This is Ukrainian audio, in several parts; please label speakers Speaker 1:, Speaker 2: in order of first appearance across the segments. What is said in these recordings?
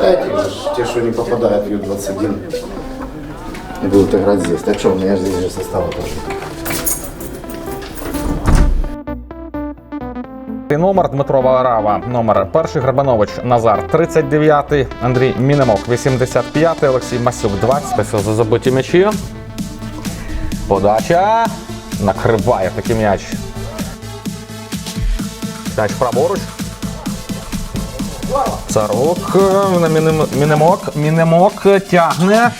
Speaker 1: Эти же те, что не попадают в Ю-21, будут играть здесь. Так что, у меня же здесь же состава тоже.
Speaker 2: Номер Дмитро Варава, номер перший Грабанович Назар 39, Андрій Мінемок 85, Олексій Масюк 20. Спасибо за забиті м'ячі. Подача. Накриває такий м'яч. М'яч праворуч. Царук на Мінем- Мінемок. Мінемок тягне.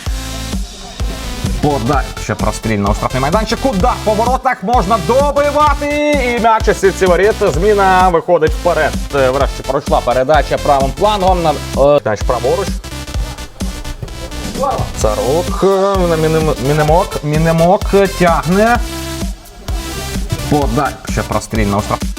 Speaker 2: Подача прострільна у штрафний майданчик. Удар по воротах можна добивати. І м'яч із сітці. Зміна виходить вперед. Е, Врешті пройшла передача правим планом. На е, м'яч праворуч. Царук е, на Мінемок. Мінемок тягне. Подача прострільна у штрафний.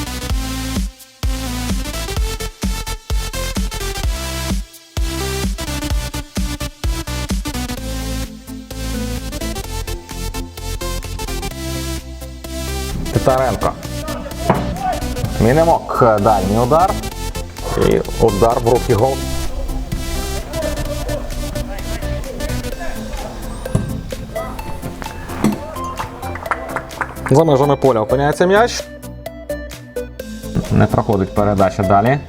Speaker 2: Титаренко. Мінемок дальній удар. І удар в руки гол. За межами поля опиняється м'яч. Не проходить передача далі.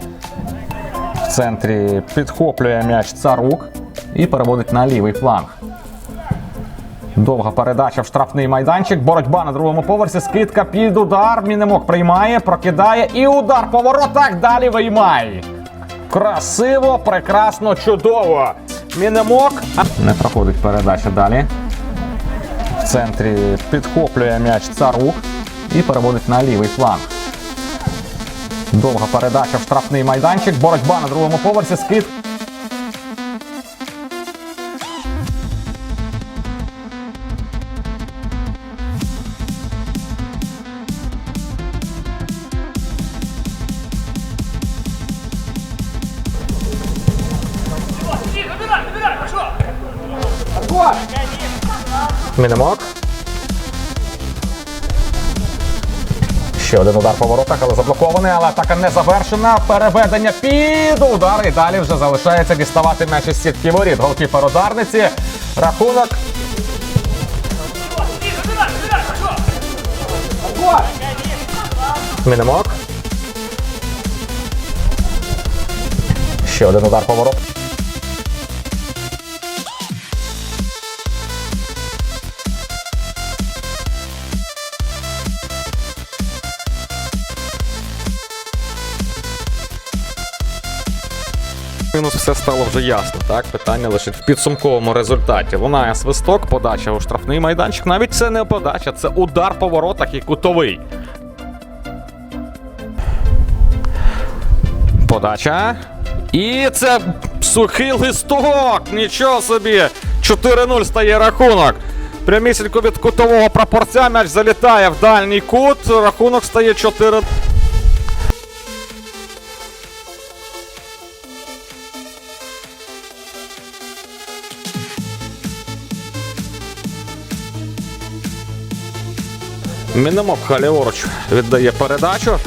Speaker 2: В центрі підхоплює м'яч царук і переводить на лівий фланг. Довга передача в штрафний майданчик. Боротьба на другому поверсі. Скидка під удар. Мінемок приймає, прокидає і удар по воротах. Далі виймає. Красиво, прекрасно, чудово. Мінемок. Не проходить передача далі. В центрі підхоплює м'яч царук і переводить на лівий фланг. Довга передача в штрафний майданчик. Боротьба на другому поверсі. Скид. Мінемок. Ще один удар по воротах, але заблокований, але атака не завершена. Переведення під удар. І далі вже залишається діставати м'яч із сітки воріт. Голкіпер ударниці. Рахунок. Мінемок. Ще один удар по воротах. Мінус все стало вже ясно. Так, питання лише в підсумковому результаті. Лунає свисток, подача у штрафний майданчик. Навіть це не подача, це удар по воротах і кутовий. Подача. І це сухий листок. Нічого собі. 4-0 стає рахунок. Прямісінько від кутового прапорця м'яч залітає в дальній кут. Рахунок стає 4 Мінемок ліворуч віддає передачу.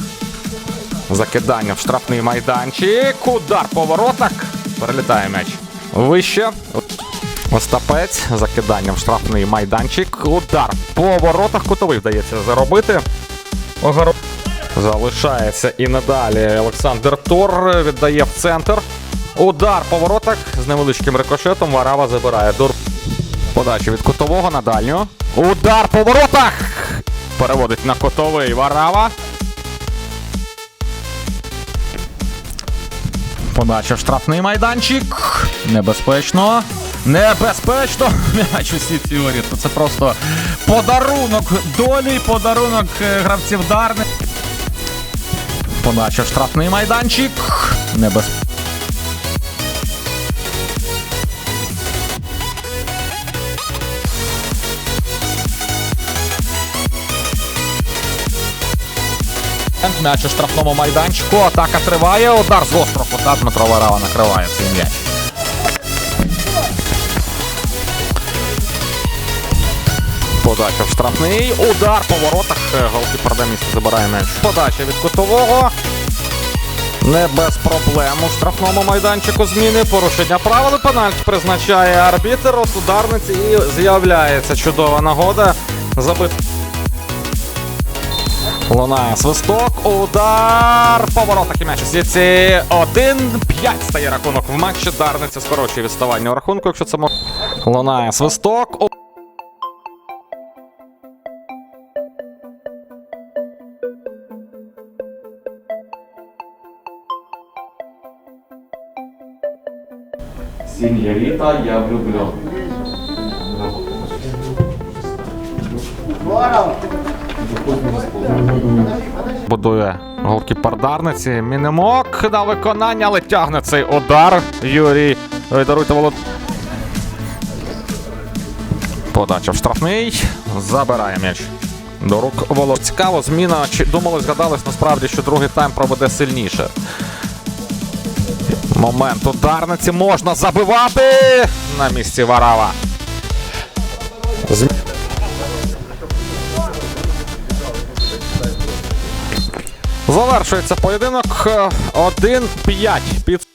Speaker 2: Закидання в штрафний майданчик. Удар по воротах. Перелітає м'яч. Вище. Остапець. Закидання в штрафний майданчик. Удар по воротах. Кутовий вдається заробити. Огоро... Залишається і надалі Олександр Тор віддає в центр. Удар по воротах з невеличким рикошетом. Варава забирає до подачі від кутового на дальню. Удар по воротах! Переводить на котовий Варава. Подача в штрафний майданчик. Небезпечно. Небезпечно. М'яч у сітці воріт. Це просто подарунок долі, подарунок е, гравців Дарни. Подача в штрафний майданчик. Небезпечно. М'яч у штрафному майданчику. Атака триває. Удар з острого кута Дмитро Варава накриває цей м'яч. Подача в штрафний. Удар по воротах. Е, Голкіпер де забирає м'яч. Подача від кутового. Не без проблем у штрафному майданчику зміни. Порушення правил і пенальті призначає арбітр. От ударниці і з'являється чудова нагода забити. Лунає свисток, удар, поворотах і м'яч у сітці 1-5 стає рахунок в матчі. Дарниця скорочує відставання у рахунку, якщо це може. Лунає свисток. у-
Speaker 3: Сіньоріта, я влюблен.
Speaker 2: Будує голкіпер Дарниці. Мінимок на виконання, але тягне цей удар. Юрій. Ой, Даруйте волод. Подача в штрафний. Забирає м'яч. До рук Волод. Цікаво, зміна. Чи думали, згадались насправді, що другий тайм проведе сильніше. Момент ударниці можна забивати на місці Варава. Зм- Завершується поєдинок е, 1-5 під